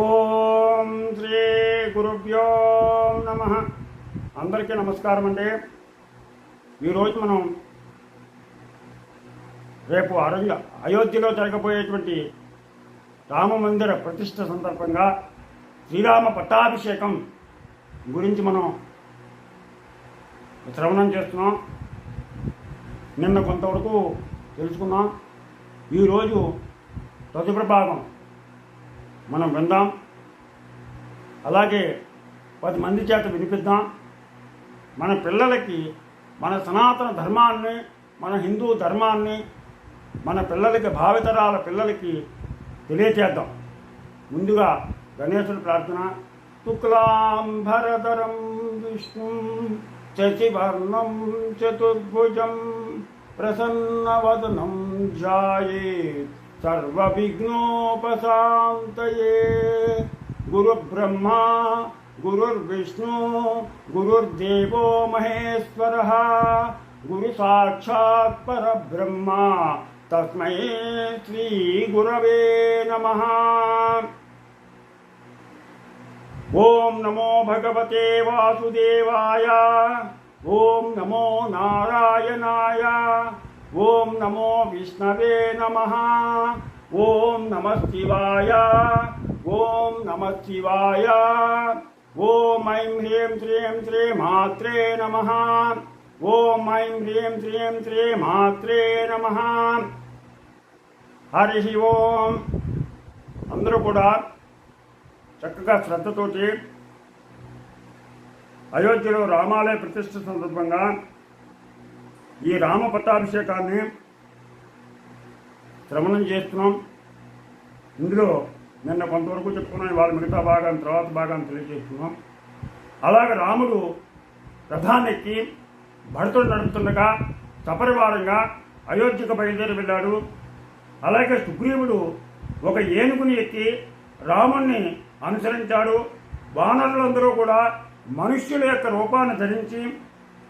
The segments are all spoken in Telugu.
ఓం శ్రీ గురుభ్యో నమ. అందరికీ నమస్కారం అండి. ఈరోజు మనం రేపు అరంగ అయోధ్యలో జరగబోయేటువంటి రామ మందిర ప్రతిష్ట సందర్భంగా శ్రీరామ పట్టాభిషేకం గురించి మనం శ్రవణం చేస్తున్నాం. నిన్న కొంతవరకు తెలుసుకున్నాం. ఈరోజు తదుపరి భాగం మనం విందాం. అలాగే పది మంది చేత వినిపిద్దాం. మన పిల్లలకి మన సనాతన ధర్మాన్ని మన హిందూ ధర్మాన్ని మన పిల్లలకి భావితరాల పిల్లలకి తెలియచేద్దాం. ముందుగా గణేశుడి ప్రార్థన. శుక్లాంబరధరం విష్ణు శశివర్ణం చతుర్భుజం ప్రసన్నవదనం జాయేత్. सर्वविघ्नोपशान्तये गुरुब्रह्मा गुरुर्विष्णु, गुरुर्देवो महेश्वरः, गुरुसाक्षात् परब्रह्मा। तस्मै श्रीगुरवे नमः। ॐ नमो भगवते वासुदेवाय। ॐ नमो नारायणाय। ఓం నమో విష్ణవే నమ. ఓం నమ శివాయ. ఓం నమ శివాయ. ఓం ఐం హ్రీం శ్రీం శ్రీ మాత్రే నమ. ఓం ఐం హ్రీం శ్రీం శ్రీ మాత్రే నమ. హరి ఓం. అందరూ కూడా చక్కగా శ్రద్ధతోటి అయోధ్యలో రామాలయ ప్రతిష్ఠ సందర్భంగా ఈ రామ పట్టాభిషేకాన్ని శ్రవణం చేస్తున్నాం. ఇందులో నిన్న కొంతవరకు చెప్పుకున్నాను వాళ్ళ మిగతా భాగాన్ని తర్వాత భాగాన్ని తెలియజేస్తున్నాం. అలాగే రాముడు రథాన్నెక్కి భరతుడు నడుపుతుండగా సపరివారంగా అయోధ్యకు బయలుదేరి వెళ్ళాడు. అలాగే సుగ్రీవుడు ఒక ఏనుగుని ఎక్కి రాముణ్ణి అనుసరించాడు. వానరులందరూ కూడా మనుష్యుల యొక్క రూపాన్ని ధరించి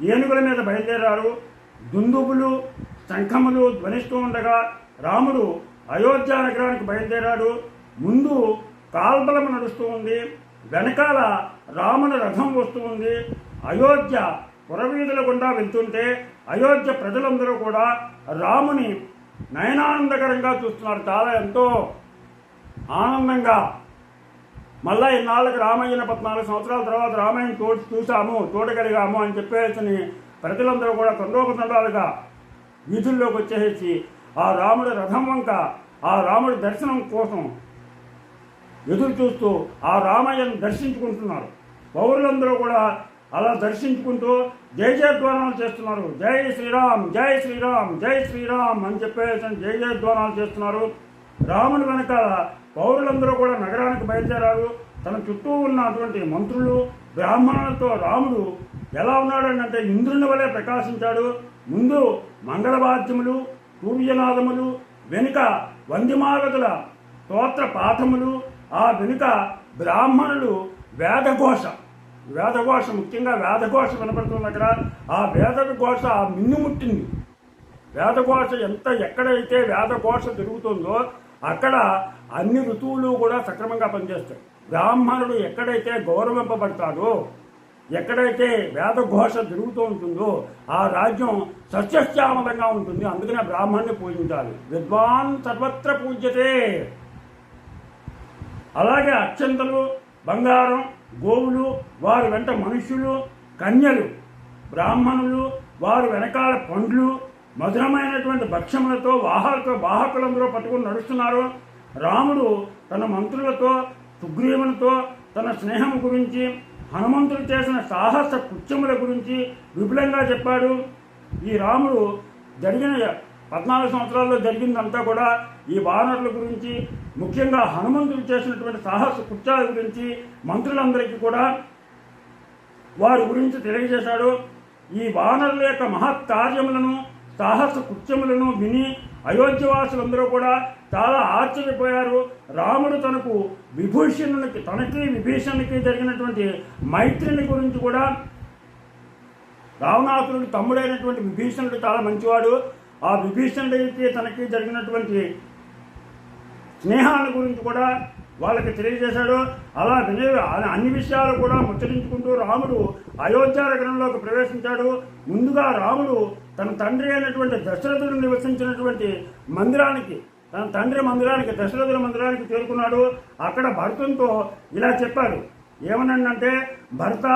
ఏనుగుల మీద బయలుదేరారు. దుందుబులు శంఖములు ధ్వనిస్తూ ఉండగా రాముడు అయోధ్య నగరానికి బయలుదేరాడు. ముందు కాల్బలము నడుస్తూ ఉంది. వెనకాల రాముని రథం వస్తూ ఉంది. అయోధ్య పురవీధుల గుండా వెళ్తుంటే అయోధ్య ప్రజలందరూ కూడా రాముని నయనానందకరంగా చూస్తున్నారు. చాలా ఎంతో ఆనందంగా. మళ్ళా ఇన్నాళ్ళకి రామయ్యన పద్నాలుగు సంవత్సరాల తర్వాత రామయ్యను తోటి చూసాము చూడగలిగాము అని చెప్పేసి ప్రజలందరూ కూడా తండోపతండాలుగా వీధుల్లోకి వచ్చేసి ఆ రాముడి రథం వంక ఆ రాముడి దర్శనం కోసం ఎదురు చూస్తూ ఆ రామయ్యను దర్శించుకుంటున్నారు. పౌరులందరూ కూడా అలా దర్శించుకుంటూ జయ జయధ్వానాలు చేస్తున్నారు. జై శ్రీరామ్ జై శ్రీరామ్ జై శ్రీరామ్ అని చెప్పేసి జయ జయధ్వానాలు చేస్తున్నారు. రాముని వెనకాల పౌరులందరూ కూడా నగరానికి బయలుదేరారు. తన చుట్టూ ఉన్నటువంటి మంత్రులు బ్రాహ్మణులతో రాముడు ఎలా ఉన్నాడంటే అంటే ఇంద్రుని వలె ప్రకాశించాడు. ముందు మంగళవాద్యములు సూర్యనాదములు వెనుక వందిమాగతుల స్తోత్ర పాఠములు ఆ వెనుక బ్రాహ్మణులు వేదఘోష. వేదఘోష ముఖ్యంగా వేదఘోష వినపడుతుంది అక్కడ. ఆ వేదఘోష ఆ మిన్నుముట్టింది వేదఘోష ఎంత ఎక్కడైతే వేదఘోష జరుగుతుందో అక్కడ అన్ని ఋతువులు కూడా సక్రమంగా పనిచేస్తాయి. బ్రాహ్మణుడు ఎక్కడైతే గౌరవింపబడతాడో ఎక్కడైతే వేదఘోష జరుగుతూ ఉంటుందో ఆ రాజ్యం సస్యశ్యామలంగా ఉంటుంది. అందుకనే బ్రాహ్మణ్ణి పూజించాలి విద్వాన్ సర్వత్ర పూజ్యతే. అలాగే అత్యంతలు బంగారం గోవులు వారి వెంట మనుష్యులు కన్యలు బ్రాహ్మణులు వారి వెనకాల పండ్లు మధురమైనటువంటి భక్ష్యములతో వాహకులతో వాహకులందరూ పట్టుకుని నడుస్తున్నారు. రాముడు తన మంత్రులతో సుగ్రీవునితో తన స్నేహం గురించి హనుమంతుడు చేసిన సాహస కృత్యముల గురించి విపులంగా చెప్పాడు. ఈ రాముడు జరిగిన పద్నాలుగు సంవత్సరాల్లో జరిగిందంతా కూడా ఈ వానరుల గురించి ముఖ్యంగా హనుమంతుడు చేసినటువంటి సాహస కృత్యాల గురించి మంత్రులందరికీ కూడా వారి గురించి తెలియజేశాడు. ఈ వానరుల యొక్క మహత్ కార్యములను సాహస కృత్యములను విని అయోధ్యవాసులందరూ కూడా చాలా ఆశ్చర్యపోయారు. రాముడు తనకు విభూషణునికి తనకి విభీషణునికి జరిగినటువంటి మైత్రిని గురించి కూడా రావణాసురుడి తమ్ముడైనటువంటి విభీషణుడు చాలా మంచివాడు. ఆ విభీషణుడికి తనకి జరిగినటువంటి స్నేహాల గురించి కూడా వాళ్ళకి తెలియజేశాడు. అలా వినే అన్ని విషయాలు కూడా ముచ్చరించుకుంటూ రాముడు అయోధ్య నగరంలోకి ప్రవేశించాడు. ముందుగా రాముడు తన తండ్రి అయినటువంటి దశరథుడు నివసించినటువంటి మందిరానికి తన తండ్రి మందిరానికి దశరథుల మందిరానికి చేరుకున్నాడు. అక్కడ భరతంతో ఇలా చెప్పాడు. ఏమనంటే భర్త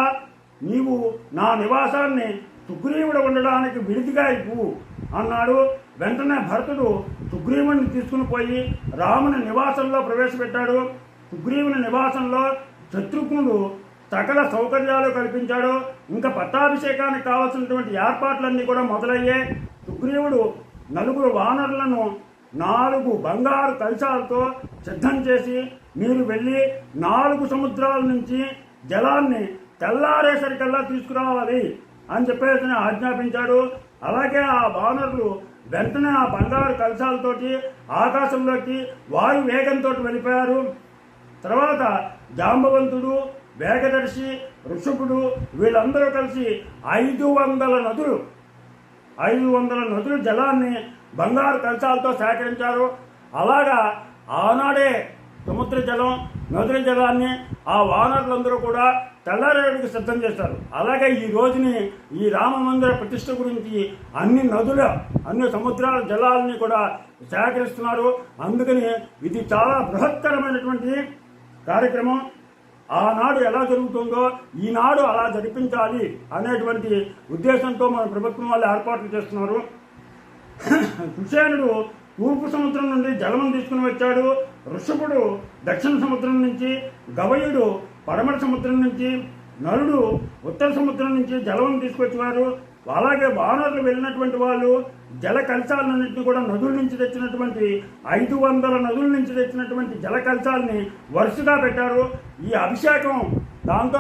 నీవు నా నివాసాన్ని సుగ్రీవుడు ఉండడానికి విడిదిగా ఇవ్వు అన్నాడు. వెంటనే భరతుడు సుగ్రీవుని తీసుకుని పోయి రాముని నివాసంలో ప్రవేశపెట్టాడు. సుగ్రీవుని నివాసంలో శత్రుఘ్నుడు సకల సౌకర్యాలు కల్పించాడు. ఇంకా పట్టాభిషేకానికి కావాల్సినటువంటి ఏర్పాట్లన్నీ కూడా మొదలయ్యాయి సుగ్రీవుడు నలుగురు వానరులను నాలుగు బంగారు కలశాలతో సిద్ధం చేసి మీరు వెళ్ళి నాలుగు సముద్రాల నుంచి జలాన్ని తెల్లారేసరికల్లా తీసుకురావాలి అని చెప్పేసి ఆజ్ఞాపించాడు. అలాగే ఆ వానరులు వెంటనే ఆ బంగారు కలశాలతోటి ఆకాశంలోకి వాయు వేగంతో వెళ్ళిపోయారు. తర్వాత జాంబవంతుడు వేగదర్శి ఋషభుడు వీళ్ళందరూ కలిసి ఐదు వందల నదులు ఐదు వందల నదుల జలాన్ని బంగారు కలశాలతో సేకరించారు. అలాగా ఆనాడే సముద్ర జలం నదుల జలాన్ని ఆ వానరులందరూ కూడా తెల్లారేడుకు సిద్ధం చేస్తారు అలాగే ఈ రోజుని ఈ రామ మందిర ప్రతిష్ట గురించి అన్ని నదుల అన్ని సముద్రాల జలాలని కూడా సేకరిస్తున్నారు. అందుకని ఇది చాలా బృహత్తరమైనటువంటి కార్యక్రమం. ఆనాడు ఎలా జరుగుతుందో ఈనాడు అలా జరిపించాలి అనేటువంటి ఉద్దేశంతో మన ప్రభుత్వం వాళ్ళు ఏర్పాట్లు చేస్తున్నారు. కుసేనుడు తూర్పు సముద్రం నుండి జలమం తీసుకుని వచ్చాడు. ఋషభుడు దక్షిణ సముద్రం నుంచి గవయుడు పడమర సముద్రం నుంచి నలుడు ఉత్తర సముద్రం నుంచి జలవం తీసుకొచ్చేవారు అలాగే వానరులు వెళ్ళినటువంటి వాళ్ళు జల కలశాలన్నింటినీ కూడా నదుల నుంచి తెచ్చినటువంటి ఐదు వందల నదుల నుంచి తెచ్చినటువంటి జల కలశాలని వరుసగా పెట్టారు. ఈ అభిషేకం దాంతో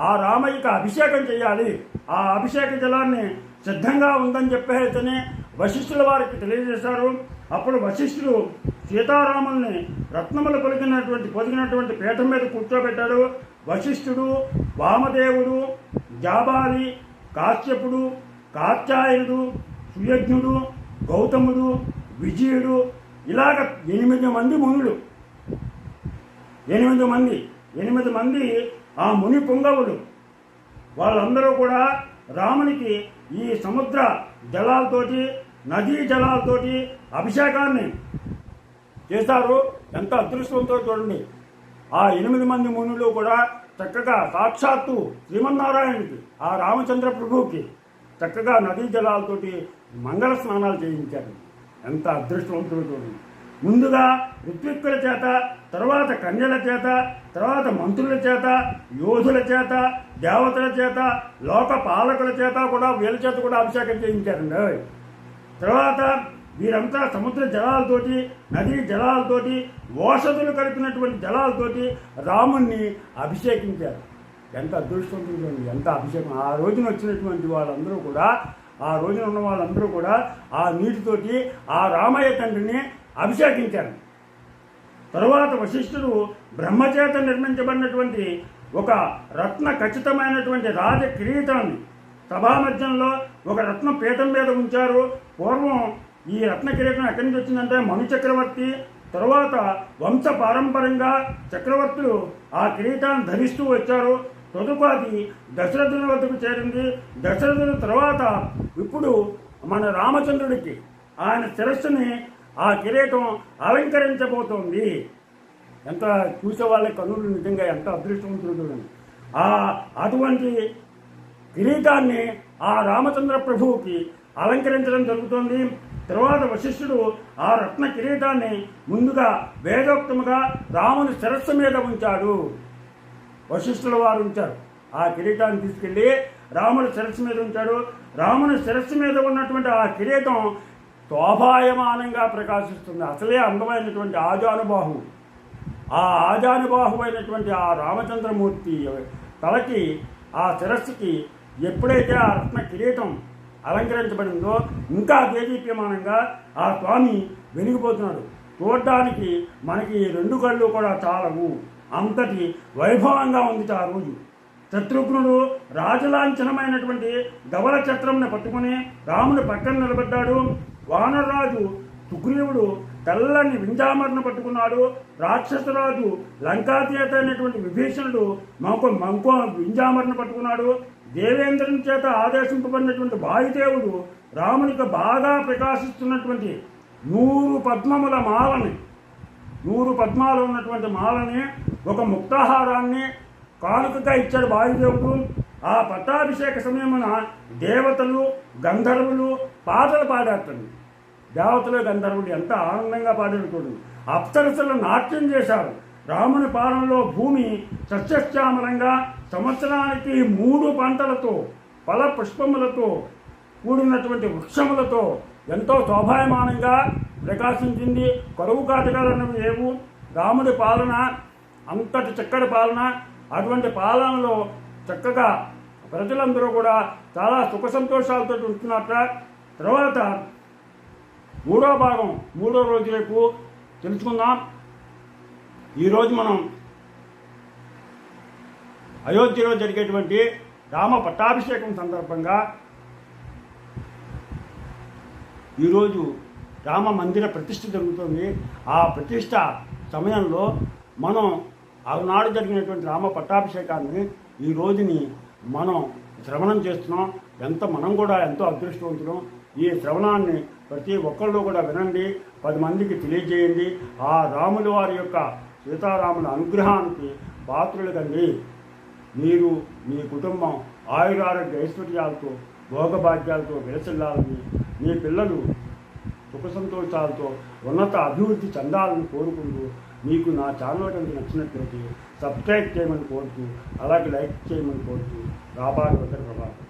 ఆ రామయ్యకి అభిషేకం చేయాలి. ఆ అభిషేక జలాన్ని సిద్ధంగా ఉందని చెప్పేతనే వశిష్ఠుల వారికి తెలియజేశారు. అప్పుడు వశిష్ఠుడు సీతారాముల్ని రత్నములు పొలిగినటువంటి పొదిగినటువంటి పీఠం మీద కూర్చోబెట్టాడు. వశిష్ఠుడు వామదేవుడు జాబాలి కాశ్యపుడు కాత్యాయనుడు సుయజ్ఞుడు గౌతముడు విజయుడు ఇలాగ ఎనిమిది మంది మునులు. ఎనిమిది మంది ఎనిమిది మంది ఆ ముని పొంగవులు. వాళ్ళందరూ కూడా రామునికి ఈ సముద్ర జలాలతోటి నదీ జలాలతోటి అభిషేకాన్ని చేశారు. ఎంత అదృష్టంతో చూడండి. ఆ ఎనిమిది మంది మునులు కూడా చక్కగా సాక్షాత్తు శ్రీమన్నారాయణకి ఆ రామచంద్ర ప్రభువుకి చక్కగా నదీ జలాలతోటి మంగళ స్నానాలు చేయించారు. ఎంత అదృష్టవంతులు చూడండి ముందుగా ఋత్విక్కుల చేత తర్వాత కన్యల చేత తర్వాత మంత్రుల చేత యోధుల చేత దేవతల చేత లోక పాలకుల చేత కూడా వీళ్ళ చేత కూడా అభిషేకం చేయించారండి. తర్వాత వీరంతా సముద్ర జలాలతోటి నదీ జలాలతోటి ఓషధులు కలిపినటువంటి జలాలతోటి రాముణ్ణి అభిషేకించారు. ఎంత అదృష్టం చూడండి, ఎంత అభిషేకం. ఆ రోజున వచ్చినటువంటి వాళ్ళందరూ కూడా ఆ రోజున ఉన్న వాళ్ళందరూ కూడా ఆ నీటితోటి ఆ రామయ్య తండ్రిని అభిషేకించారు. తరువాత వశిష్ఠుడు బ్రహ్మచేత నిర్మించబడినటువంటి ఒక రత్న ఖచ్చితమైనటువంటి రాజ కిరీటాన్ని సభామధ్యంలో ఒక రత్న పీఠం మీద ఉంచారు. పూర్వం ఈ రత్న కిరీటం ఎక్కడి నుంచి వచ్చిందంటే మను చక్రవర్తి తరువాత వంశ పారంపరంగా చక్రవర్తులు ఆ కిరీటాన్ని ధరిస్తూ వచ్చారు. తదుపరి దశరథుని వద్దకు చేరింది. దశరథుని తర్వాత ఇప్పుడు మన రామచంద్రుడికి ఆయన శిరస్సుని ఆ కిరీటం అలంకరించబోతోంది. ఎంత చూసే వాళ్ళ కన్నులు నిజంగా ఎంత అదృష్టవంతులు చూడండి. ఆ అటువంటి కిరీటాన్ని ఆ రామచంద్ర ప్రభువుకి అలంకరించడం జరుగుతుంది. తర్వాత వశిష్ఠుడు ఆ రత్న కిరీటాన్ని ముందుగా వేదోక్తముగా రాముని శిరస్సు మీద ఉంచాడు. వశిష్ఠుల వారు ఉంచారు. ఆ కిరీటాన్ని తీసుకెళ్ళి రాముని శిరస్సు మీద ఉంచాడు. రాముని శిరస్సు మీద ఉన్నటువంటి ఆ కిరీటం శోభాయమానంగా ప్రకాశిస్తుంది. అసలే అందమైనటువంటి ఆజానుబాహు ఆ ఆజానుబాహువైనటువంటి ఆ రామచంద్రమూర్తి తలకి ఆ శిరస్సుకి ఎప్పుడైతే ఆ రత్న కిరీటం అలంకరించబడిందో ఇంకా దేదీప్యమానంగా ఆ స్వామి వెలిగిపోతున్నాడు. చూడడానికి మనకి ఈ రెండు కళ్ళు కూడా చాలవు. అంతటి వైభవంగా ఉంది ఆ రోజు. శత్రుఘ్నుడు రాజలాంఛనమైనటువంటి ధవల చక్రంను పట్టుకుని రాముని పక్కన నిలబడ్డాడు. వానరరాజు సుగ్రీవుడు తెల్లని వింజామరణ పట్టుకున్నాడు. రాక్షసరాజు లంకాతీత అయినటువంటి విభీషణుడు మంకు మంకు వింజామరణ పట్టుకున్నాడు. దేవేంద్రుని చేత ఆదేశింపబడినటువంటి వాయుదేవుడు రామునికి బాగా ప్రకాశిస్తున్నటువంటి నూరు పద్మముల మాలని నూరు పద్మాలు ఉన్నటువంటి మాలని ఒక ముక్తాహారాన్ని కానుకగా ఇచ్చాడు వాయుదేవుడు. ఆ పట్టాభిషేక సమయమున దేవతలు గంధర్వులు పాటలు పాడారు దేవతలు గంధర్వులు ఎంత ఆనందంగా పాడారు చూడండి అప్సరసలు నాట్యం చేశారు. రాముని పాలనలో భూమి సస్యశ్యామలంగా సంవత్సరానికి మూడు పంటలతో ఫల పుష్పములతో కూడినటువంటి వృక్షములతో ఎంతో శోభాయమానంగా ప్రకాశించింది. కరువు కాటకాలన్నవి లేవు. రాముడి పాలన అంతటి చక్కటి పాలన అటువంటి పాలనలో చక్కగా ప్రజలందరూ కూడా చాలా సుఖ సంతోషాలతో ఉంటున్నట్ట. తర్వాత మూడో భాగం మూడో రోజు రేపు తెలుసుకుందాం. ఈరోజు మనం అయోధ్యలో జరిగేటువంటి రామ పట్టాభిషేకం సందర్భంగా ఈరోజు రామ మందిర ప్రతిష్ఠ జరుగుతుంది. ఆ ప్రతిష్ట సమయంలో మనం ఆనాడు జరిగినటువంటి రామ పట్టాభిషేకాన్ని ఈ రోజుని మనం శ్రవణం చేస్తున్నాం. ఎంత మనం కూడా ఎంతో అదృష్టవంతులం. ఈ శ్రవణాన్ని ప్రతి ఒక్కళ్ళు కూడా వినండి. పది మందికి తెలియజేయండి. ఆ రాముల వారి యొక్క సీతారాముల అనుగ్రహానికి పాత్రులు కండి మీరు మీ కుటుంబం ఆయురారోగ్య ఐశ్వర్యాలతో భోగభాగ్యాలతో విలసిల్లాలని మీ పిల్లలు సుఖ సంతోషాలతో ఉన్నత అభివృద్ధి చెందాలని కోరుకుంటూ మీకు నా ఛానల్ కనుక నచ్చినట్లయితే సబ్స్క్రైబ్ చేయమని కోరుతూ అలాగే లైక్ చేయమని కోరుతూ రాబాడు వెంకట ప్రభావం